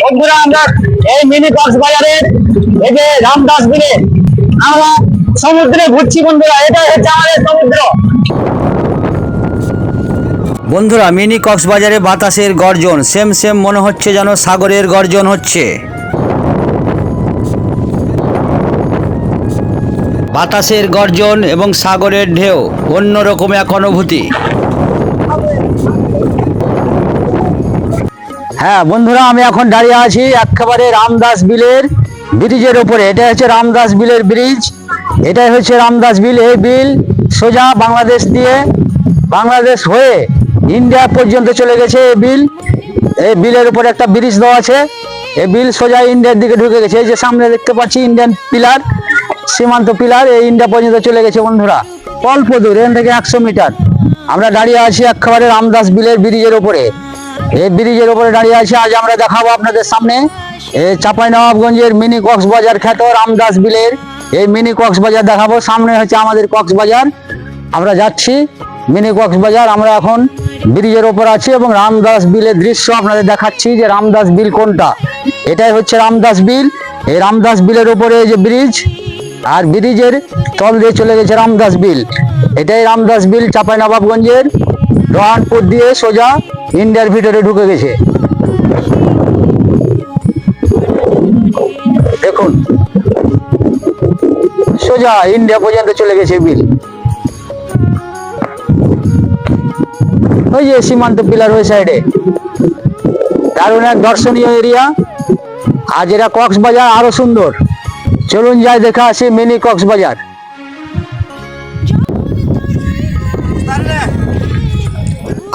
বন্ধুরা, আমরা এই মিনি কক্সবাজারের এই যে রামদাস বিলে আমরা সমুদ্রে ঘুরছি বন্ধুরা, এটাই হচ্ছে আমাদের সমুদ্র। বন্ধুরা, মিনি কক্সবাজারে বাতাসের গর্জন, সেম সেম মনে হচ্ছে যেন সাগরের গর্জন হচ্ছে। বাতাসের গর্জন এবং সাগরের ঢেউ, অন্যরকম এক অনুভূতি। হ্যাঁ বন্ধুরা, আমি এখন দাঁড়িয়ে আছি একেবারে রামদাস বিলের ব্রিজের উপরে। এটা হচ্ছে রামদাস বিলের ব্রিজ। এটাই হচ্ছে রামদাস বিল। এই বিল সোজা বাংলাদেশ দিয়ে বাংলাদেশ হয়ে ইন্ডিয়া পর্যন্ত চলে গেছে এই বিল। এই বিলের উপরে একটা ব্রিজ দেওয়া আছে। এই বিল সোজা ইন্ডিয়ার দিকে ঢুকে গেছে। এই যে সামনে দেখতে পাচ্ছি ইন্ডিয়ান পিলার, সীমান্ত পিলার, এই ইন্ডিয়া পর্যন্ত চলে গেছে বন্ধুরা। অল্প দূর, এখান থেকে একশো মিটার। আমরা দাঁড়িয়ে আছি একেবারে রামদাস বিলের ব্রিজের উপরে। এই ব্রিজের উপরে দাঁড়িয়ে আছি। আজ আমরা দেখাবো আপনাদের সামনে এই চাপাই নবাবগঞ্জের মিনি কক্সবাজার খ্যাত রামদাস বিলের এই মিনি কক্সবাজার দেখাবো। সামনে হচ্ছে আমাদের কক্সবাজার। আমরা যাচ্ছি মিনি কক্সবাজার। আমরা এখন ব্রিজের ওপর আছি এবং রামদাস বিলের দৃশ্য আপনাদের দেখাচ্ছি যে রামদাস বিল কোনটা। এটাই হচ্ছে রামদাস বিল। এই রামদাস বিলের উপরে এই যে ব্রিজ, আর ব্রিজের তল দিয়ে চলে গেছে রামদাস বিল। এটাই রামদাস বিল চাপাই নবাবগঞ্জের রহানপুর দিয়ে সোজা ইন্ডিয়ার ভিতরে ঢুকে গেছে। দেখুন। সোজা ইন্ডিয়া পর্যন্ত চলে গেছে বিল। ওই যে সীমান্ত পিলার ওই সাইডে। দারুণ এক দর্শনীয় এরিয়া। আর যেটা কক্সবাজার আরও সুন্দর। চলুন যাই, দেখা আসি মিনি কক্সবাজার।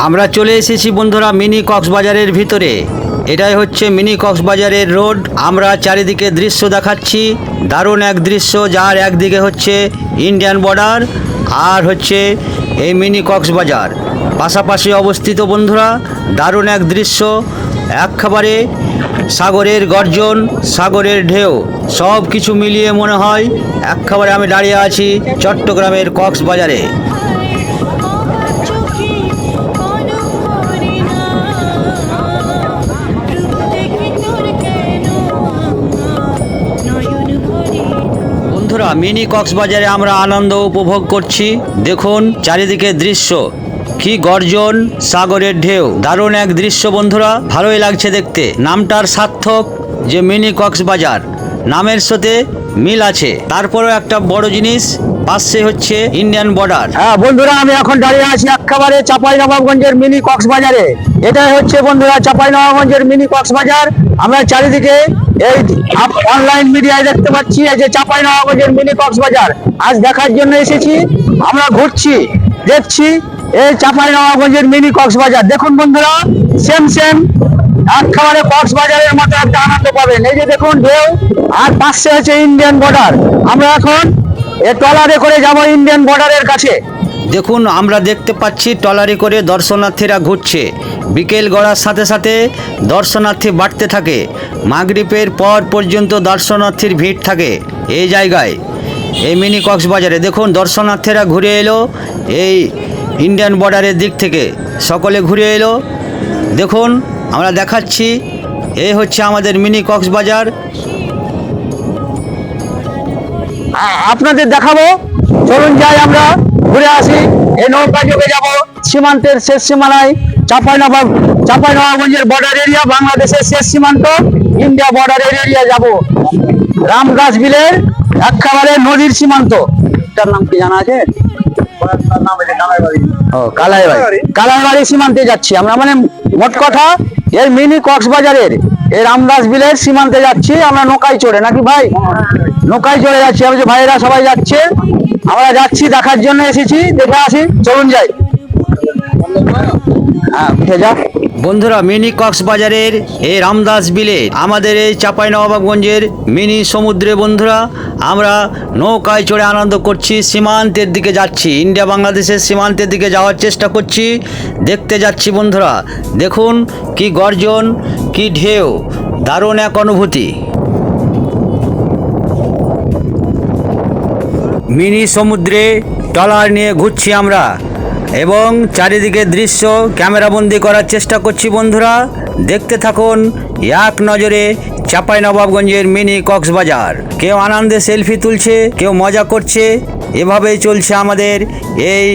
আমরা চলে এসেছি বন্ধুরা মিনি কক্সবাজারের ভিতরে। এটাই হচ্ছে মিনি কক্সবাজারের রোড। আমরা চারিদিকে দৃশ্য দেখাচ্ছি। দারুণ এক দৃশ্য, যার একদিকে হচ্ছে ইন্ডিয়ান বর্ডার আর হচ্ছে এই মিনি কক্সবাজার। পাশাপাশি অবস্থিত বন্ধুরা, দারুণ এক দৃশ্য, একেবারে সাগরের গর্জন, সাগরের ঢেউ সব কিছু মিলিয়ে মনে হয় একেবারে আমি দাঁড়িয়ে আছি চট্টগ্রামের কক্সবাজারে। মিনি কক্সবাজারে আমরা আনন্দ উপভোগ করছি। দেখুন চারিদিকে দৃশ্য। কি গর্জন, সাগরের ঢেউ। দারুণ এক দৃশ্য বন্ধুরা, ভালোই লাগছে দেখতে। নামটার সার্থক যে মিনি কক্সবাজার, নামের সাথে মিল আছে। তারপরেও একটা বড় জিনিস, পাশে হচ্ছে ইন্ডিয়ান বর্ডার। হ্যাঁ বন্ধুরা, আমি এখন দাঁড়িয়ে আছি একেবারে চাপাই নবাবগঞ্জের মিনি কক্সবাজারে। এটাই হচ্ছে বন্ধুরা চাপাই নবাবগঞ্জের মিনি কক্সবাজার। আমরা চারিদিকে এই অনলাইন মিডিয়ায় দেখতে পাচ্ছি, এই যে চাপাই মিনি কক্সবাজার। আজ দেখার জন্য এসেছি, আমরা ঘুরছি, দেখছি এই চাপাই মিনি কক্সবাজার। দেখুন বন্ধুরা সেম সেম একেবারে কক্সবাজারের মতো একটা আনন্দ পাবেন। এই যে দেখুন ঢেউ, আর পাশে আছে ইন্ডিয়ান বর্ডার আমরা এখন এ ট্রলারে করে যাব ইন্ডিয়ান বর্ডারের কাছে। দেখুন, আমরা দেখতে পাচ্ছি ট্রলারে করে দর্শনার্থীরা ঘুরছে। বিকেল গড়ার সাথে সাথে দর্শনার্থী বাড়তে থাকে। মাগরিপের পর পর্যন্ত দর্শনার্থীর ভিড় থাকে এই জায়গায়। এই মিনি কক্সবাজারে দেখুন, দর্শনার্থীরা ঘুরে এলো এই ইন্ডিয়ান বর্ডারের দিক থেকে। সকলে ঘুরে এলো। দেখুন, আমরা দেখাচ্ছি এই হচ্ছে আমাদের মিনি কক্সবাজার। আপনাদের দেখাবো। চলুন যাই আমরা। ঘুরে আসি, এই নৌকা যোগে যাব। সীমান্তের শেষ সীমানায় চাপাই নবাব চাপাই নবাবগঞ্জের বর্ডার এরিয়া বাংলাদেশের শেষ সীমান্ত ইন্ডিয়া বর্ডার এরিয়া যাব। রামগাছ বিলের একেবারে নদীর সীমান্ত। এটার নাম কি জানা আছে? কালাইবাড়ি। কালাইবাড়ি সীমান্তে যাচ্ছি আমরা। মানে মোট কথা এই মিনি কক্সবাজারের এই রামদাস বিলের সীমান্তে যাচ্ছি, আমরা নৌকায় চড়ে, নাকি ভাই? নৌকায় চড়ে যাচ্ছি, আমি যে ভাইয়েরা সবাই যাচ্ছে, আমরা যাচ্ছি, দেখার জন্য এসেছি, দেখে আসি, চলুন যাই। হ্যাঁ উঠে যা বন্ধুরা, মিনি কক্সবাজারের এই রামদাস বিলে, আমাদের এই চাপাই নবাবগঞ্জের মিনি সমুদ্রে বন্ধুরা, আমরা নৌকায় চড়ে আনন্দ করছি, সীমান্তের দিকে যাচ্ছি, ইন্ডিয়া বাংলাদেশের সীমান্তের দিকে যাওয়ার চেষ্টা করছি, দেখতে যাচ্ছি বন্ধুরা, দেখুন কি গর্জন, কি ঢেউ, দারুণ এক অনুভূতি। মিনি সমুদ্রে ট্রলার নিয়ে ঘুরছি আমরা। এবং চারিদিকে দৃশ্য, ক্যামেরাবন্দি করার চেষ্টা করছি বন্ধুরা। দেখতে থাকুন এক নজরে চাপাই নবাবগঞ্জের মিনি কক্সবাজার। কেউ আনন্দে সেলফি তুলছে, কেউ মজা করছে। এভাবেই চলছে আমাদের এই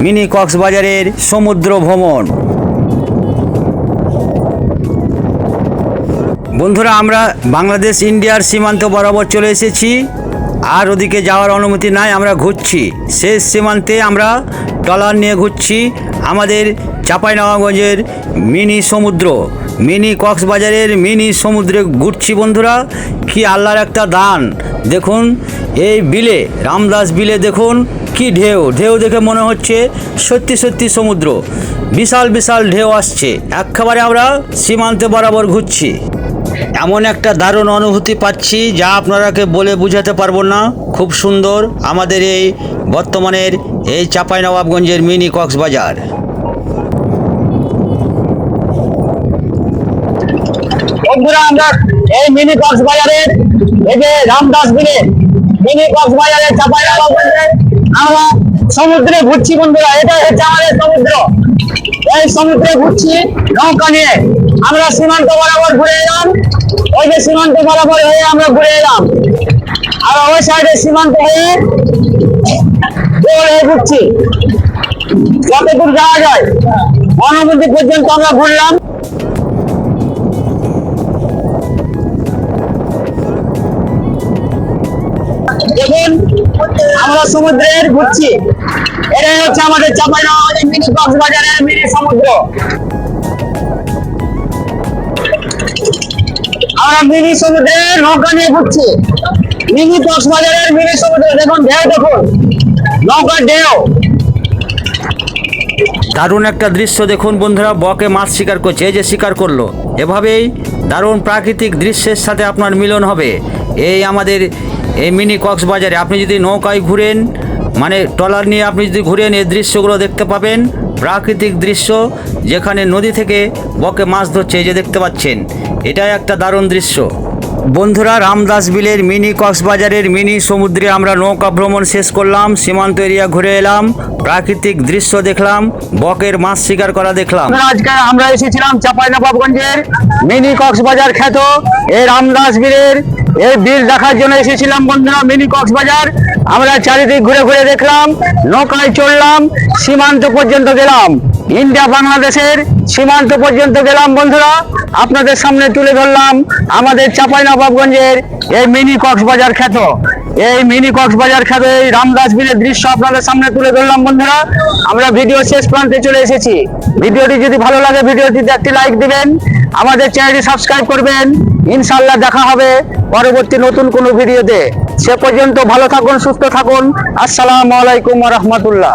মিনি কক্সবাজারের সমুদ্র ভ্রমণ। বন্ধুরা, আমরা বাংলাদেশ ইন্ডিয়ার সীমান্ত বরাবর চলে এসেছি। আর ওদিকে যাওয়ার অনুমতি নাই, আমরা ঘুরছি। শেষ সীমান্তে আমরা ট্রলার নিয়ে ঘুরছি আমাদের চাঁপাইনবাবগঞ্জের মিনি সমুদ্র। মিনি কক্সবাজারের মিনি সমুদ্রে ঘুরছি বন্ধুরা, কি আল্লাহর একটা দান। দেখুন, এই বিলে, রামদাস বিলে দেখুন, কি ঢেউ। ঢেউ দেখে মনে হচ্ছে সত্যি সত্যি সমুদ্র। বিশাল বিশাল ঢেউ আসছে। একেবারে আমরা সীমান্তে বরাবর ঘুরছি। এমন একটা দারুণ অনুভূতি পাচ্ছি যা আপনারাকে বলে বুঝাতে পারব না। খুব সুন্দর আমাদের এই বর্তমানের এই চাঁপাইনবাবগঞ্জের মিনি কক্সবাজার। বন্ধুরা, আমরা এই মিনি কক্সবাজারের এই যে রামদাস বিলে, মিনি কক্সবাজারের চাপাইনবাবগঞ্জে আমরা সমুদ্রে ঘুরছি বন্ধুরা এটা হচ্ছে আমাদের সমুদ্র। এই সমুদ্রে ঘুরছি, নৌকা নিয়ে। আমরা সীমান্ত বরাবর ঘুরে এলাম। ওই যে সীমান্ত বরাবর হয়ে আমরা ঘুরে এলাম। আর ওই সাইডে সীমান্ত হয়ে হয়ে ঘুরছি। যতদূর যাওয়া যায় অনুমতি পর্যন্ত আমরা ঘুরলাম। দেখুন, আমরা সমুদ্রের ঘুরছি। এটাই হচ্ছে আমাদের মিনি সমুদ্র। আমরা মিনি নৌকা নিয়ে ঘুরছি। মিনি কক্সবাজারের মিনি সমুদ্র, দেখুন ঢেউ দেখুন। ঢেউ। দারুণ একটা দৃশ্য দেখুন বন্ধুরা, বকে মাছ শিকার করছে, এই যে শিকার করল। এভাবেই দারুণ প্রাকৃতিক দৃশ্যের সাথে আপনার মিলন হবে। এই আমাদের এই মিনি কক্সবাজারে, আপনি যদি নৌকায় ঘুরেন মানে ট্রলার নিয়ে আপনি যদি ঘুরেন এই দৃশ্যগুলো দেখতে পাবেন, প্রাকৃতিক দৃশ্য যেখানে নদী থেকে বকে মাছ ধরছে, এই যে দেখতে পাচ্ছেন, এটাই একটা দারুণ দৃশ্য। বন্ধুরা, রামদাস বিলের মিনি কক্সবাজারের মিনি সমুদ্রে আমরা নৌকা ভ্রমণ শেষ করলাম, সীমান্ত এরিয়া ঘুরে এলাম। প্রাকৃতিক দৃশ্য দেখলাম, বকের মাছ শিকার করা দেখলাম। আজকে, আমরা এসেছিলাম চাঁপাইনবাবগঞ্জের মিনি কক্সবাজার খ্যাত, এই রামদাস বীরের, এই বিল দেখার জন্য এসেছিলাম বন্ধুরা, মিনি কক্সবাজার। আমরা চারিদিক ঘুরে ঘুরে দেখলাম, নৌকায় চললাম সীমান্ত পর্যন্ত গেলাম। ইন্ডিয়া বাংলাদেশের সীমান্ত পর্যন্ত গেলাম বন্ধুরা, আপনাদের সামনে তুলে ধরলাম আমাদের চাঁপাইনবাবগঞ্জের এই মিনি কক্সবাজার খ্যাত। এই মিনি কক্সবাজার খ্যাত এই রামদাস দৃশ্য আপনাদের সামনে তুলে ধরলাম বন্ধুরা। আমরা ভিডিও শেষ প্রান্তে চলে এসেছি। ভিডিওটি যদি ভালো লাগে, ভিডিওটিতে একটি লাইক দিবেন। আমাদের চ্যানেলটি সাবস্ক্রাইব করবেন। ইনশাল্লাহ দেখা হবে পরবর্তী নতুন কোনো ভিডিওতে। সে পর্যন্ত ভালো থাকুন, সুস্থ থাকুন। আসসালামু আলাইকুম রহমতুল্লাহ।